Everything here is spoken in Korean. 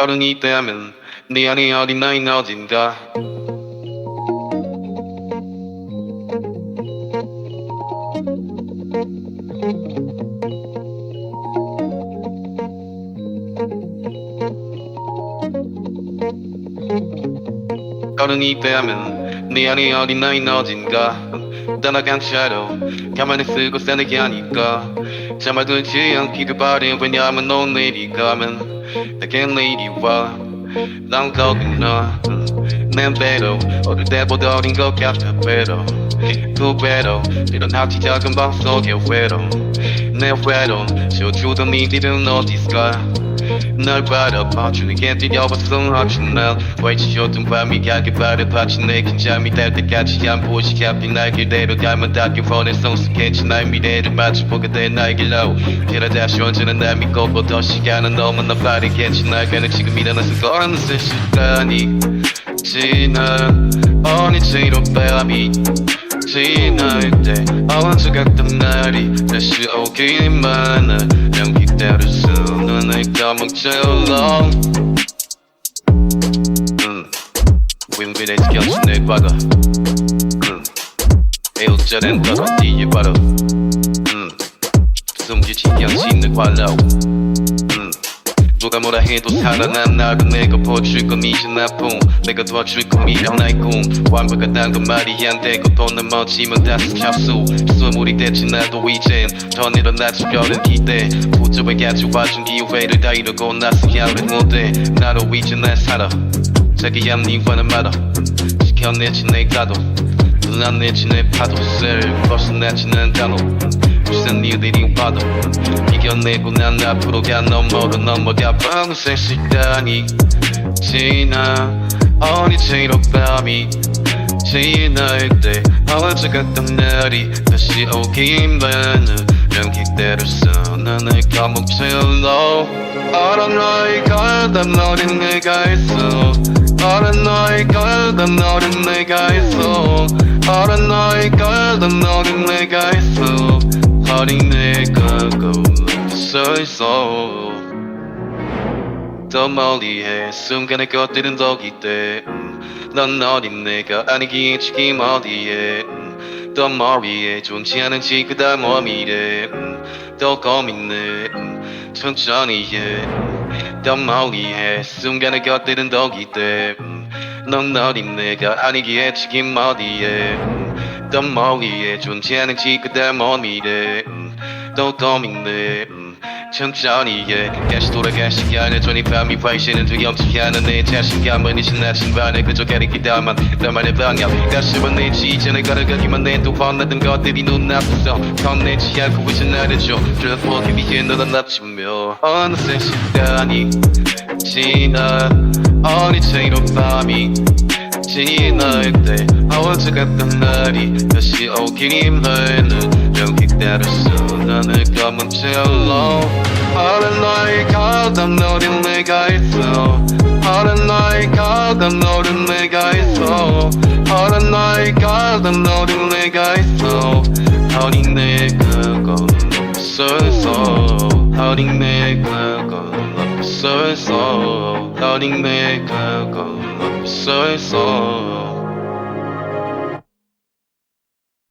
어른이 되면 네 안에 어딘가 어딘가 어른이 되면 네 안에 어딘가 어딘가 떠나간 shadow 가만히 쓰고 사는 게 아닐까 잠을 들지 않기를 바래 왜냐면 넌 내리 가면 내게 내리 와난 거기나 내 배로 어릴 때보다 어린 것 같아 배로 내 외로 지워주던 이들은 어디있을까? 널 바라봐주는 게 두려워서 하지만 외치셨던 밤이 가게 바라봐지? 내 긴장이 될 때까지 안 보이지 앞이 날 길대로 닮은 닿기 원해 성숙해지 날 미래를 마주보게 된 나의 길로. 그래 다시 언제나 날 믿고 보던 시간은 너무나 빠르겠지. 날 그는 지금 일어나서 어느새 시간이 지나. 어느새로 밤이 지날 때 언제 같던 날이 다시 오기만 해 연기 때려서 눈을 감옥질러 음, 윈윈의 견신 내 과거 음, 일절엔 더러 뒤에 바로 음, 숨기지 현신의 관로 음, 누가 뭐라 해도 살아난 나를 내가 건 이제 나쁨 내가 도와줄 건 미련 나의 꿈 완벽하단 건 말이 안 되고 돈은 멋지면 다시 잡수. 수물이 됐지 나도 이젠 더 일어나지 별은 기대. 부조에 가져와준 기회를 다 이루고 나서 향을 못해 나로 이제 날 살아. 자기 앞니와는 말아 지켜내지 내 가도. 불안해지 내 파도. 셀 벗어나지는 단어 무슨 일들이 와도 이겨내고 난 앞으로 가 넘어로 넘어가 밤새 시간이 지나 어느새로 밤이 지날 때 어제 같던 날이 다시 오기만 해 연기 때려서 나를 감옥질러 알아 너의 걸다 너린 내가 있어. 알아 너의 걸다 너린 내가 있어. 알아 너의 걸다 너린 내가 있어 어린 내가 거기서 있어. 더 멀리해 순간의 것들은 더 기대. 음, 넌 어린 내가 아니기에 지금 어디에. 음, 더 머리에 존재하는 지 그다음 어미래. 음, 더 고민해 음, 천천히 해 음, 더 멀리해 순간의 것들은 더 기대. 음, 넌 어린 내가 아니기에 지금 어디에 음, 더 멀리에 존재하는 지 그다음 어미래 음, 더 고민해 음, 천천히 해 다시 돌아갈 시간에 밤이 훨씬은 두렵지 않은 내 자신감은 이제 나진 반에 그저 가리키다만 나만의 방향 다시 만 내지 이전에 걸어가기만 해도 화나던 것들이 눈앞에서 건네지 않고 이제 나를 보기 위해 너는 납치며 어느새 시간이 지나 어느새로 밤이 지날 때 어제 같던 날이 다시 오기만 해는 여기 따라서 나를 감옥질러 어른 너의 가담 노린 내가 있어. 어른 너의 가담 노린 내가 있어. 어른 너의 가담 노린 내가 있어. 어린 내가 없어서. 어린 내가 없어 서 어린 내가 없어서